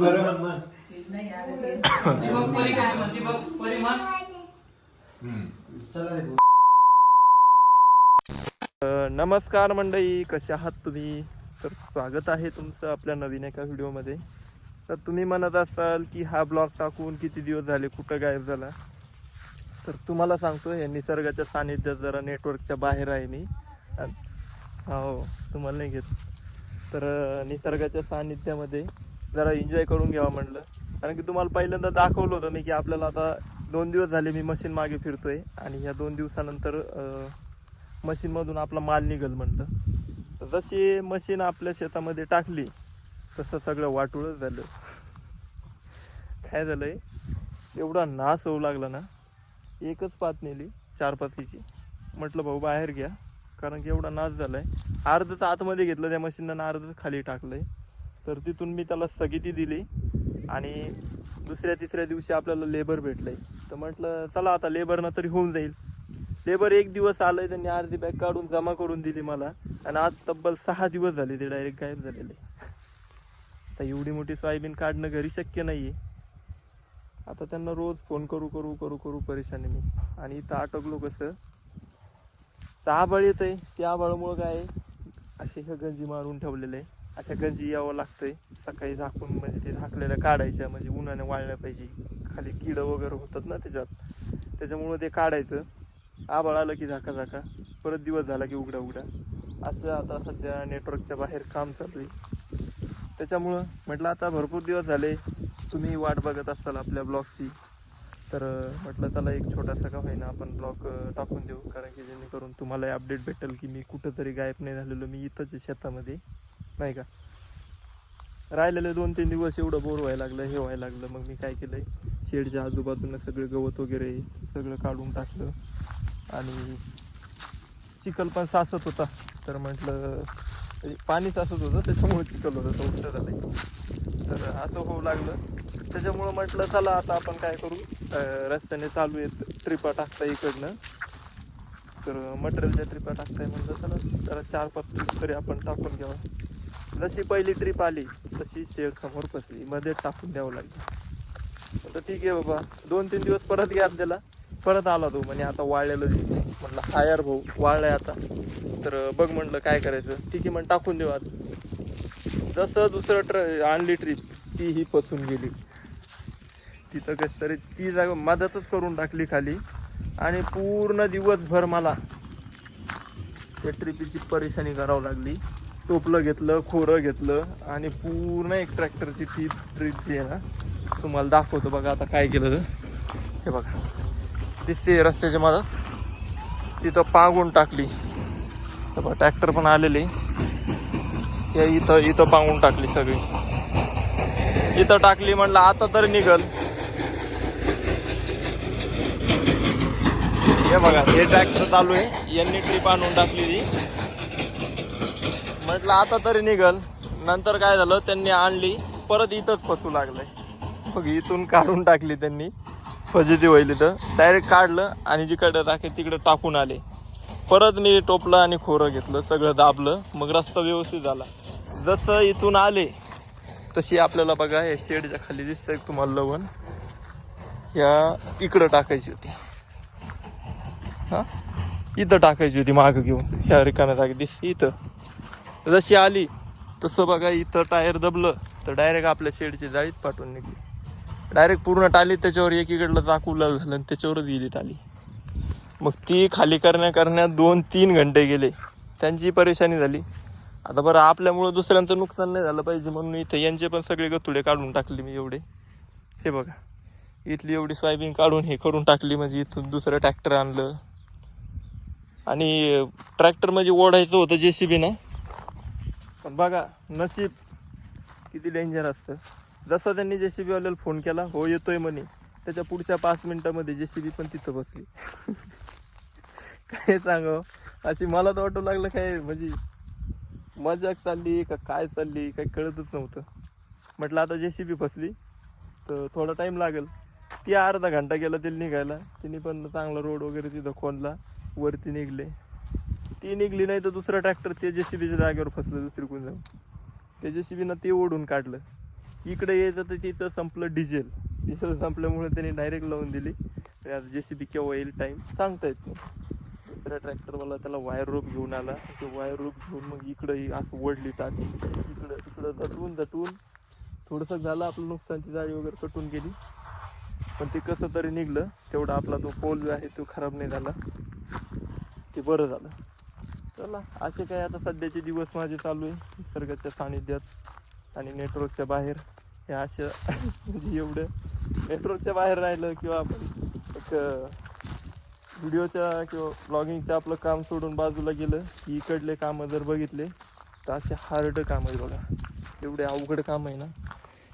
बरं. ते- बघ परी काय म्हणते बघ परी. अ, नमस्कार मंडळी कसे आहात तुम्ही? तर स्वागत आहे तुमचं आपल्या नवीन एका व्हिडिओमध्ये. तर तुम्ही म्हणत असाल की हा ब्लॉग टाकून किती दिवस झाले कुठं गायब झाला? तर तुम्हाला सांगतो या निसर्गाच्या सानिध्यात जरा नेटवर्कच्या बाहेर आहे मी. हो तुम्हाला नाही घेत. तर निसर्गाच्या सान्निध्यामध्ये जरा एन्जॉय करून घ्यावा म्हटलं कारण की तुम्हाला पहिल्यांदा दाखवलं होतं मी की आपल्याला आता दोन दिवस झाले मी मशीन मागे फिरतोय आणि ह्या दोन दिवसानंतर मशीनमधून आपला माल निघल म्हटलं तर जशी मशीन आपल्या शेतामध्ये टाकली तसं सगळं वाटूळच झालं. काय झालंय? एवढा नाश होऊ लागला ना. एकच पात नेली चार पातीची म्हटलं भाऊ बाहेर घ्या. कारण की एवढा नाश झालाय. अर्धच आतमध्ये घेतलं त्या मशीननं अर्धच खाली टाकलंय. तर तिथून मी त्याला स्थगिती दिली आणि दुसऱ्या तिसऱ्या दिवशी आपल्याला लेबर भेटलंय. तर म्हटलं चला आता लेबरनं तरी होऊन जाईल. लेबर एक दिवस आलंय त्यांनी अर्धी बॅग काढून जमा करून दिली मला. आणि आज तब्बल सहा दिवस झाले ते डायरेक्ट गायब झालेले. आता एवढी मोठी सोयाबीन काढणं घरी शक्य नाहीये. आता त्यांना रोज फोन करू करू करू करू परेशानी मी. आणि इथं अटकलो कसं? तर आबाळ येत आहे त्या आबाळामुळं काय आहे, असे हे गंजी मारून ठेवलेले. आहे अशा गंजी यावं लागतंय. सकाळी झाकून म्हणजे ते झाकलेल्या काढायच्या म्हणजे उन्हाने वाळल्या पाहिजे. खाली किडं वगैरे होतात ना त्याच्यात. त्याच्यामुळं ते काढायचं. आबाळ आलं की झाका झाका. परत दिवस झाला की उघडा उघडा. असं आता सध्या नेटवर्कच्या बाहेर काम चालू आहे. त्याच्यामुळं म्हटलं आता भरपूर दिवस झाले. तुम्ही वाट बघत असाल आपल्या ब्लॉगची तर म्हटलं चला एक छोटासा का होईना आपण ब्लॉग टाकून देऊ. कारण की जेणेकरून तुम्हाला अपडेट भेटेल की मी कुठंतरी गायब नाही झालेलो. मी इथंच आहे शेतामध्ये. नाही का? राहिलेले दोन तीन दिवस एवढं बोर व्हायला लागलं हे व्हायला लागलं. मग मी काय केलंय? शेडच्या आजूबाजूनं सगळं गवत वगैरे सगळं काढून टाकलं. आणि चिखल पण साचत होता. तर म्हटलं म्हणजे पाणी साचत होतं त्याच्यामुळे चिखल होतं. तो उलट झालं तर असं होऊ लागलं. त्याच्यामुळं म्हटलं चला आता आपण काय करू? रस्त्याने चालू आहेत ट्रिपा टाकता इकडनं. तर मटेरियलच्या ट्रिपा टाकताय म्हणलं चला जरा चार पाच ट्रिप तरी आपण टाकून घ्यावा. जशी पहिली ट्रिप आली तशी शेड समोर पसली मध्ये टाकून द्यावं लागलं. तर ठीक आहे बाबा दोन तीन दिवस परत गॅप दिला परत आला तो म्हणे आता वाळलेलं दिसते म्हटलं हा यार भाऊ वाळलाय आता. तर बघ म्हटलं काय करायचं? ठीक आहे मग टाकून देऊ आता. जसं दुसरं ट्र आणली ट्रिप ती ही फसून गेली. तिथं कसं तरी ती जागा मदतच करून टाकली खाली. आणि पूर्ण दिवसभर मला त्या ट्रिपीची परेशानी करावं लागली. टोपलं घेतलं खोरं घेतलं आणि पूर्ण एक ट्रॅक्टरची ती ट्रीप जी आहे ना तुम्हाला दाखवतो बघा आता काय केलं तर हे बघा. दिसते रस्त्याच्या मला तिथं पांगून टाकली. तर बघा ट्रॅक्टर पण आलेले. या इथं इथं पांगून टाकली सगळी. इथं टाकली म्हणलं आता तरी निघल. हे बघा हे ट्रॅक्टर चालू आहे. यांनी ट्रिप आणून टाकली ती. म्हटलं आता तरी निघल. नंतर काय झालं त्यांनी आणली. परत इथंच फसू लागलंय मग इथून काढून टाकली त्यांनी. फजिती होईल इथं. डायरेक्ट काढलं आणि जिकडे टाके तिकडे टाकून आले. परत मी टोपलं आणि खोरं घेतलं. सगळं दाबलं. मग रस्ता व्यवस्थित झाला. जसं इथून आले तशी आपल्याला बघा हे शेडच्या खाली दिसतं तुम्हाला लवण. ह्या इकडं टाकायची होती. हां? इथं टाकायची होती मागं घेऊन. ह्या रिकाम्या जागी दिस इथं. जशी आली तसं बघा इथं टायर दबलं तर डायरेक्ट आपल्या शेडची जाळीत पाठवून निघली. डायरेक्ट पूर्ण टाली त्याच्यावर एकीकडलं चाकूला झालं आणि त्याच्यावरच गेली टाली. मग ती खाली करण्या करण्यात दोन तीन घंटे गेले. त्यांची परेशानी झाली. आता बरं आपल्यामुळं दुसऱ्यांचं नुकसान नाही झालं पाहिजे म्हणून इथे यांचे पण सगळे गतुडे काढून टाकले मी एवढे. हे बघा. इथली एवढी सोयाबीन काढून हे करून टाकली म्हणजे इथून दुसरं ट्रॅक्टर आणलं. आणि ट्रॅक्टर म्हणजे ओढायचं होतं जे सी बी ना. पण बघा नशीब किती डेंजर असतं. जसं त्यांनी जे सी बीवाल्याला फोन केला हो येतोय म्हणे. त्याच्या पुढच्या पाच मिनिटामध्ये जे सी बी पण तिथं बसली. काय सांगावं अशी मला तर वाटू लागलं काय म्हणजे मजाक चालली का काय चालली काही कळतच नव्हतं. म्हटलं आता जे सी बी फसली तर थोडा टाईम लागेल. ती अर्धा घंटा गेला तिला निघायला. तिने पण चांगला रोड वगैरे तिथं खोलला वरती निघले. ती निघली नाही तर दुसरा ट्रॅक्टर ते जे सी बीच्या जागेवर फसलं दुसरी कोण जाऊन. बीनं ते ओढून काढलं. इकडे यायचं तर तिचं संपलं डिझेल डिझेल संपल्यामुळे त्यांनी डायरेक्ट लावून दिली. आणि आता जे सी बी केव्हा येईल टाईम सांगता येत नाही. दुसऱ्या ट्रॅक्टरवाला त्याला वायर रोप घेऊन आला. ते वायर रोप घेऊन मग इकडं ही असं ओढली टाकी. इकडं इकडं दटवून दटवून थोडंसं झालं आपलं नुकसानची जाळी वगैरे कटून गेली. पण ते कसं तरी निघलं. तेवढा आपला तो पोल जो आहे तो खराब नाही झाला. ते बरं झालं. चला असे काय आता सध्याचे दिवस माझे चालू आहे. निसर्गाच्या सानिध्यात आणि नेटवर्कच्या बाहेर. हे अशा म्हणजे एवढं नेटवर्कच्या बाहेर राहिलं किंवा आपण एक व्हिडिओच्या किंवा ब्लॉगिंगचं आपलं काम सोडून बाजूला गेलं की इकडले कामं जर बघितले तर असे हार्ड काम आहे बघा. एवढे अवघड काम आहे ना.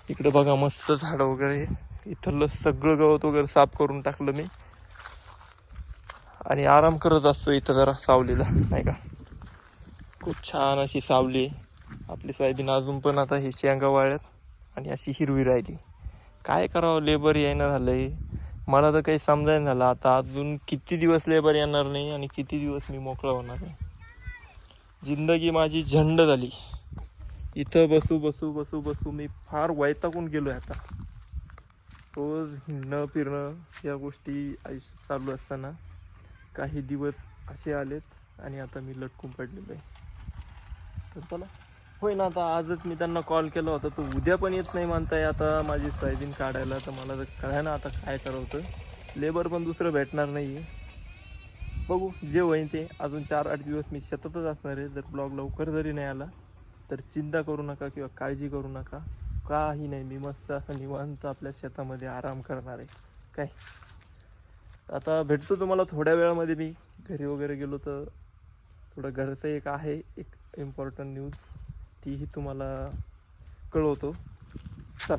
इकडं बघा मस्त झाडं वगैरे. इथलं सगळं गवत वगैरे साफ करून टाकलं मी. आणि आराम करत असतो इथं जरा सावलीला नाही का? खूप छान अशी सावली आहे. आपली सोयाबीन अजून पण आता हे शेंगा वाळ्यात आणि अशी हिरवी राहिली. काय करावं लेबर येणं झालंय. मला तर काही समजायला झालं. आता अजून किती दिवस लेबर येणार नाही आणि किती दिवस मी मोकळा होणार आहे जिंदगी माझी झंड झाली. इथं बसू बसू बसू बसू मी फार वैतागून गेलो आहे आता. रोज हिंडणं फिरणं या गोष्टी आयुष्यात चालू असताना. काही दिवस असे आलेत आणि आता मी लटकून पडलेलो आहे. तर चला. होय ना आता आजच मी त्यांना कॉल केला होता. तो उद्या पण येत नाही म्हणताय आता माझी सोयाबीन काढायला. तर मला तर कळाय ना आता काय करावतं लेबर पण दुसरं भेटणार नाही आहे बघू जे होईन ते. अजून चार आठ दिवस मी शेतातच असणार आहे. जर ब्लॉग लवकर जरी नाही आला तर चिंता करू नका किंवा काळजी करू नका. काही नाही. मी मस्त असं निवांत आपल्या शेतामध्ये आराम करणार आहे. काय? आता भेटतो तुम्हाला थोड्या वेळामध्ये मी. घरी वगैरे गेलो तर थोडं घरचं एक आहे एक इम्पॉर्टंट न्यूज तीही तुम्हाला कळवतो. चला.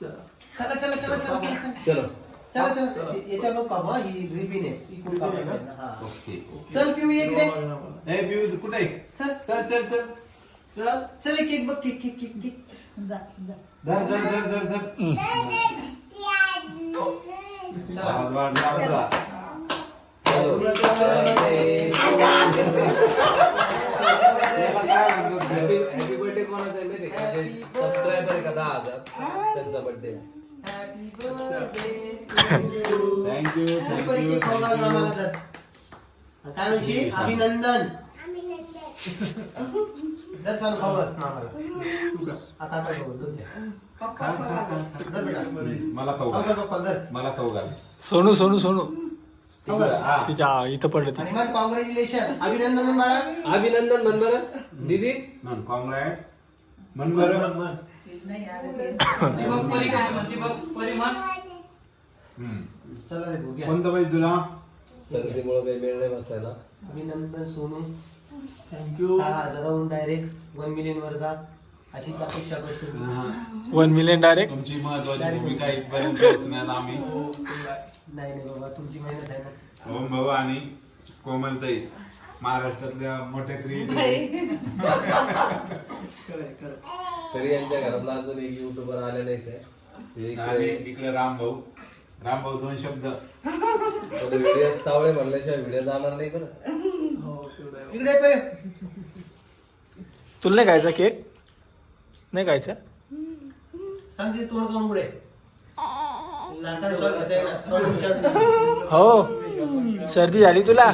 चला. चला चला चला चला चलो चला. चला. याच्या नको कामा ही रिबीन आहे ही कुठं कामायचं? हा. चल पिऊ इकडे? चल. चल चल चल. चल चल एक केक बघ केक केक केक केक धर धर धर धर धर आवाज वाढला आपला. याला काय म्हणतात? हॅपी बर्थडे कोणाचा आहे माहिती का सबस्क्रायबर आहे का दहा हजार त्यांचा birthday Thank you, thank you, thank you. काय म्हणशील अभिनंदन मला खाऊ. मला खाऊ घाल. सोनू सोनू सोनू. हा. तिच्या इथं पडलं मग कॉंग्रॅच्युलेशन अभिनंदन बाळा अभिनंदन म्हण बरं दीदी. म्हण. कॉंग्रॅट म्हण बरं. कोणतं पाहिजे तुला? सर्दीमुळे काही वेळ नाही बसायला. अभिनंदन Sonu. Thank you direct one million वर जा. अशीच अपेक्षा करतो मी. हा. वन मिलियन डायरेक्ट तुमची महत्वाची भूमिका इथपर्यंत पोहोचण्यात आम्ही. नाही नाही बाबा तुमची मेहनत आहे ना. ओम भाऊ आणि कोमलताई महाराष्ट्रातल्या मोठ्या क्रिएटिव्ह तरी यांच्या घरातला अजून एक युट्यूबर आले नाही ते आणि इकडे राम भाऊ. राम भाऊ दोन शब्द. व्हिडिओ सावळे म्हणल्याशिवाय व्हिडिओ जाणार नाही बरं. इकडे पे. तुला नाही खायचा केक? नाही खायचा? सांगते तोंड नाकाने श्वास श्वास हो. सर्दी झाली तुला?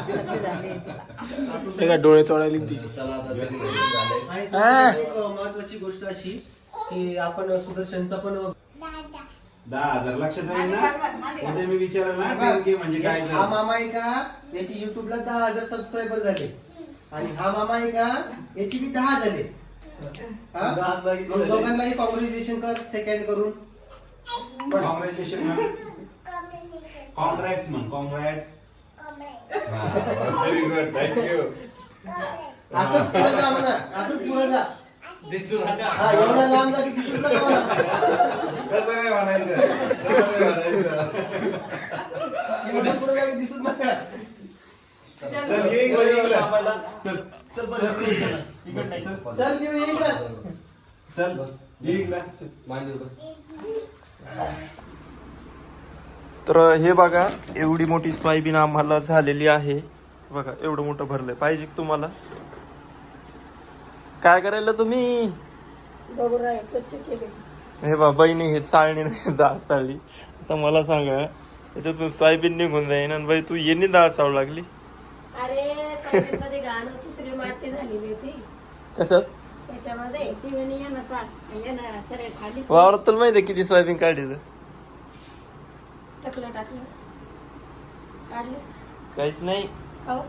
ते का डोळे चोळायली ती. चला आता सगळी घरी झाले आणि. त्याच्यात एक महत्वाची गोष्ट अशी की आपण सुदर्शनचा पण दहा हजार लक्षात राहील ना? उद्या मी विचारलं ना म्हणजे काय हा तर मामा आहे का? याची युट्यूबला दहा हजार सबस्क्रायबर झाले. आणि हा मामा आहे का? याची बी दहा झाले. हा? मग दोघांनाही कॉंग्रॅच्युलेशन कर सेकंड करून. पण कॉंग्रॅच्युलेशन म्हण कॉंग्रॅट्स म्हण कॉंग्रॅट्स व्हेरी गुड थँक्यू असंच पुढे जा म्हणा असंच पुढे जा. दिसू नका हा एवढा लांब जा की दिसत नका म्हणा कसं नाही म्हणायचं? कसं नाही म्हणायचं? एवढ्या पुढे जा की दिसत नका चल ये इकडे, ये इकडे. चल चल चल, चल. चल घेऊ ये इकडं. चल ये इकडे. चल. मांडीवर बस तर हे बघा एवढी मोठी सोयाबीन आम्हाला झालेली आहे बघा एवढं मोठं भरलंय पाहिजे का तुम्हाला काय करायला तुम्ही बघू राहील स्वच्छ केले हे बा बहिणी हे चाळणी नाही डाळ चाळली आता मला सांगा याच्यातून सोयाबीन निघून जाईन आणि बाई तू येणे डाळ चावू लागली अरे मध्ये होती सगळी माती झालेली होती. कशात? त्याच्यामध्ये ती म्हणे ये ये ना खाली. वावरात तुला माहिती आहे किती सोयाबीन काढली? टाकलं टाकलं. काहीच नाही. हो.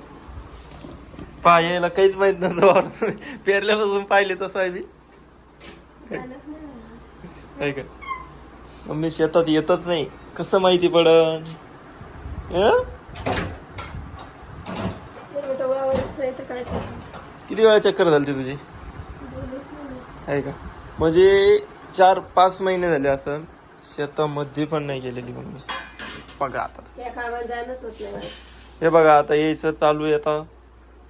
पाहायला काहीच माहीत नव्हतं वावरात. पेरल्यापासून पाहिले तर सोयाबीन. झालंच नाही काय काय मम्मी शेतात येतच नाही. कसं माहिती पडन? हं? पुरवठा वावरच नाही तर काय किती वेळा चक्कर झाली तुझी? आहे का? म्हणजे चार पाच महिने झाले असं शेतामध्ये पण नाही गेलेली मम्मी बघा आता. हे बघा आता यायचं चालू आहे आता.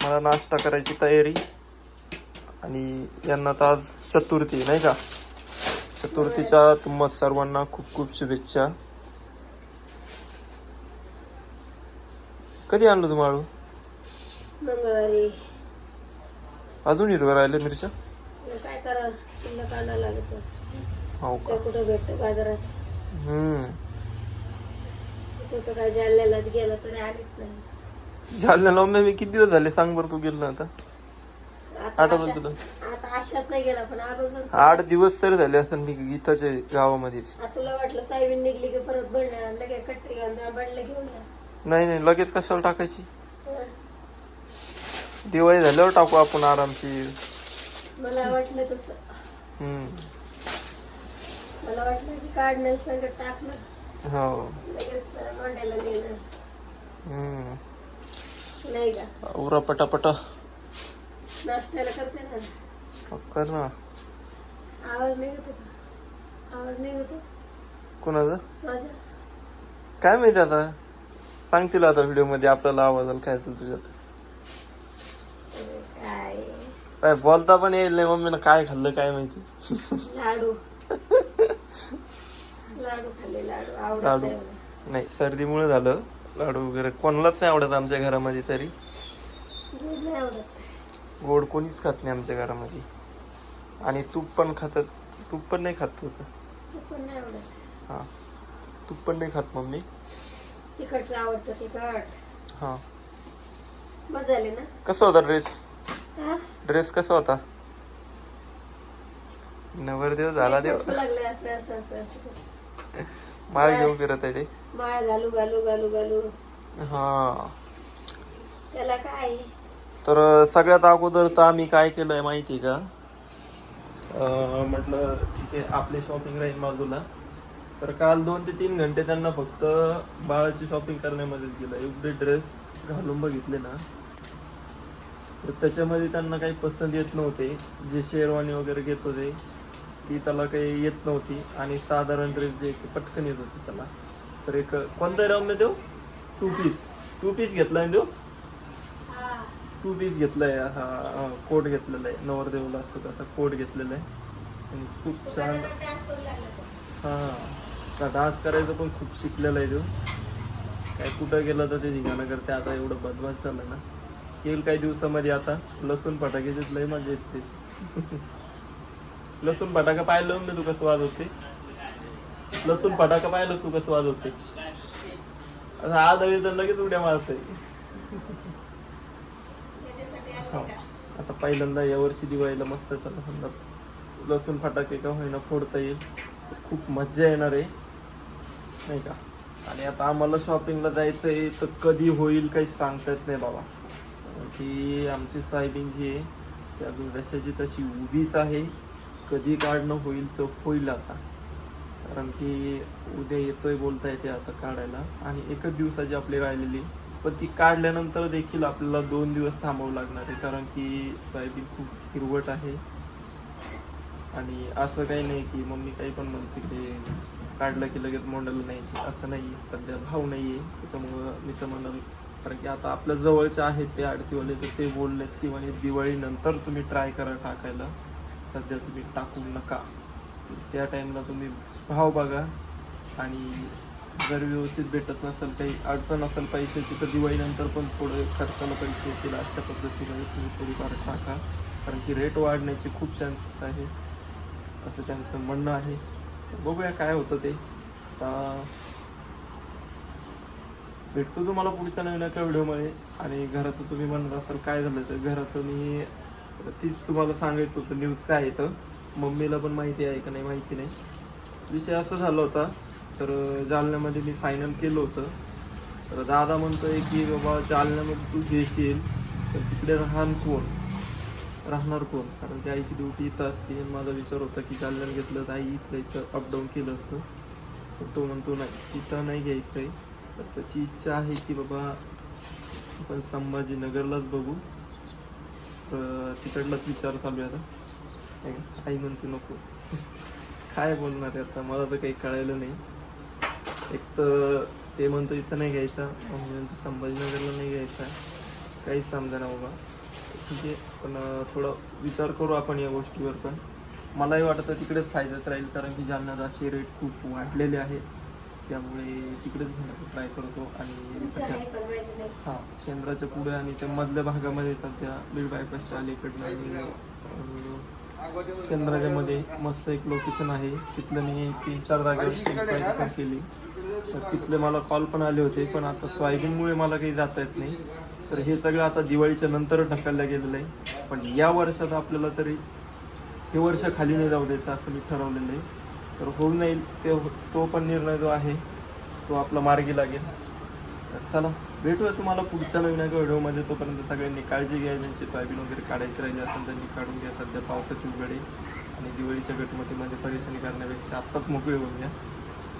मला नाश्ता करायची तयारी. आणि यांना तर आज चतुर्थी नाही का? चतुर्थीच्या तुम्हा सर्वांना खूप खूप शुभेच्छा. कधी आणलं तुम्ही आळू मंगळवारी. अजून हिरव्या राहिल्या मिरच्या? मग काय करा शिल्लक आणायला लागत हो का? ते कुठं भेटतं बाजारात? हम्म. तर काय जालन्यालाच गेलं तरी आणत नाही. जालन्याला मम्मी मी किती दिवस झाले सांग बरं तू गेलं ना आता आता आठवलं तुला आता आशात नाही गेला पण अगोदर आठ दिवस तरी झाले असं मी गीताच्या गावामध्येच आता तुला वाटलं निघली की परत बनणार लगेच कट्टी घेऊन जा बनलं घेऊन या. नाही नाही लगेच कशाला टाकायची. दिवाळी झाल्यावर टाकू आपण आरामशीर मला वाटलं तसं. हम्म. मला वाटलं की काढणं संकट टाकलं हो. लगेच मांडायला नेलं हम्म. नाही का? उरा पटापटा. नाश्त्याला करते ना. कर ना. आवाज निघत होता. आवाज निघत होता. कोणाचं? माझा. काय माहिती आता? सांगतील आता व्हिडिओमध्ये आपल्याला आवाज आला काय तुला तुझ्यात अरे काय काय बोलता पण येईल नाही मम्मीनं काय खाल्लं काय माहिती? लाडू. लाडू खाल्ले लाडू आवडत लाडू. नाही मला. नाही सर्दीमुळे झालं. लाडू वगैरे कोणालाच नाही आवडत आमच्या घरामध्ये तरी. दूध नाही आवडत. गोड कोणीच खात नाही आमच्या घरामध्ये. आणि तूप पण खातात. तूप पण नाही खात तू तर. तू पण नाही आवडत. हा. तूप पण नाही खात मम्मी. तिखट आवडतं तिखट. हा. बस झाले ना? कसा होता ड्रेस हा? ड्रेस कसा होता? नवरदेव झाला देव. भूक लागले असं असं असं असं. माळ घेऊन फिरत आहे ते. माळ घालू घालू घालू घालू. हा. त्याला काय? तर सगळ्यात अगोदर तर आम्ही काय केलंय माहिती का? म्हटलं ठीक आहे आपली शॉपिंग राहील बाजूला तर काल दोन ते तीन घंटे त्यांना फक्त बाळाची शॉपिंग करण्यामध्ये गेलं. एवढे ड्रेस घालून बघितले ना. तर त्याच्यामध्ये त्यांना काही पसंत येत नव्हते. जे शेरवानी वगैरे घेत होते ती त्याला काही येत नव्हती. आणि साधारण ड्रेस जे पटकन येत होते त्याला. तर एक कोणता रम्य देऊ टू पीस टू पीस घेतला देऊ टू पीस घेतलाय. हा कोट घेतलेला आहे. नवरदेवला असं तसा कोट घेतलेला आहे. आणि खूप छान. हा डान्स करायचं पण खूप शिकलेला आहे तो. काय कुठं गेलं तर ते ठिकाणं करते आता एवढं बदमाश झालं ना. येईल काही दिवसामध्ये आता. लसूण फटाक्याचीच लय मजा येते. लसूण फटाका पाहिलं मी तू कसं वाजवते. लसूण फटाका पाहिलं तू कसं वाजवते. असं आज हवी तर लगेच उड्या मारते हो. आता पहिल्यांदा यावर्षी दिवाळीला मस्त त्याला समजा लसूण फटाके का होईना फोडता येईल. खूप मज्जा येणार आहे. नाही का? आणि आता आम्हाला शॉपिंगला जायचं आहे तर कधी होईल काही सांगता येत नाही बाबा. ती आमची सोयाबीन जी आहे. ती अजून जशाची तशी उभीच आहे. कधी काढणं होईल तर होईल आता. कारण की उद्या येतोय बोलता येते आता काढायला. आणि एकच दिवसाची आपली राहिलेली. पण ती काढल्यानंतर देखील आपल्याला दोन दिवस थांबावं लागणार आहे. कारण की सोयाबीन खूप हिरवट आहे. आणि असं काही नाही की मम्मी काही पण म्हणते की काढलं की लगेच मोंडाला न्यायची. असं नाही सध्या भाव नाही आहे त्याच्यामुळं मी तर म्हणाल कारण की आता आपल्या जवळचे आहेत ते आडतीवाले तर ते बोललेत की म्हणे दिवाळीनंतर तुम्ही ट्राय करा टाकायला. सध्या तुम्ही टाकू नका. त्या टाईमला तुम्ही भाव बघा. आणि जर व्यवस्थित भेटत नसेल काही अडचण असेल पैशाची तर दिवाळीनंतर पण थोडं खर्चाला पैसे येतील अशा पद्धतीने तुम्ही थोडीफार टाका. कारण की रेट वाढण्याचे खूप चान्सेस आहे. असं त्यांचं म्हणणं आहे. बघूया काय होतं ते. आता भेटतो तुम्हाला पुढच्या नवीन एका व्हिडिओमध्ये. आणि घरात तुम्ही म्हणत असाल काय झालं तर घरात मी तीच तुम्हाला सांगायचं होतं न्यूज काय येतं मम्मीला पण माहिती आहे का नाही माहिती नाही. विषय असा झाला होता तर जालन्यामध्ये मी फायनल केलं होतं. तर दादा म्हणतो आहे की बाबा जालन्यामध्ये तू घेशील तर तिकडे राहण कोण? राहणार कोण? कारण की आईची ड्युटी इथं असते. आणि माझा विचार होता की जालन्यात घेतलं तर आई इथलं इथं अपडाऊन केलं असतं. तो म्हणतो नाही इथं नाही घ्यायचं आहे तर त्याची इच्छा आहे की बाबा आपण संभाजीनगरलाच बघू. तर तिकडलाच विचार चालू आहे आता. आई म्हणते नको. काय बोलणार आहे आता? मला तर काही कळायलं नाही. एक तर ते म्हणतो इथं नाही घ्यायचा. मम्मी म्हणतो संभाजीनगरला नाही घ्यायचा. काहीच समजा ना बाबा. ठीक आहे. पण थोडं विचार करू आपण या गोष्टीवर पण. मलाही वाटतं तिकडेच फायद्याच राहील. कारण की जालन्यात असे रेट खूप वाढलेले आहेत. त्यामुळे तिकडेच घेण्याचा ट्राय करतो आणि नाही. हां शेंद्राच्या पुढे आणि त्या मधल्या भागामध्ये सध्या बीड बायपासच्या अलीकडनं आणि अं, शेंद्राच्या मध्ये मस्त एक लोकेशन आहे. तिथलं मी तीन चार जागेवर केली. तर तिथले मला कॉल पण आले होते पण आता सोयाबीनमुळे मला काही जाता येत नाही. तर हे सगळं आता दिवाळीच्या नंतर ढकललं गेलेलं आहे. पण या वर्षात आपल्याला तरी हे वर्ष खाली नाही जाऊ द्यायचं असं मी ठरवलेलं आहे. तर होऊ नाही ते हो- तो पण निर्णय जो आहे तो आपला मार्गी लागेल. चला भेटूया तुम्हाला पुढच्या नवीन एका व्हिडिओमध्ये. तोपर्यंत सगळ्यांनी काळजी घ्या ज्यांची सोयाबीन वगैरे काढायची राहिली असेल त्यांनी काढून घ्या. सध्या पावसाची उघडे आणि दिवाळीच्या गटमतीमध्ये परेशानी करण्यापेक्षा आत्ताच मोकळी होऊन घ्या.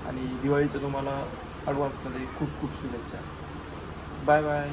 आणि दिवाळीच्या तुम्हाला ॲडव्हान्समध्ये खूप खूप शुभेच्छा. Bye bye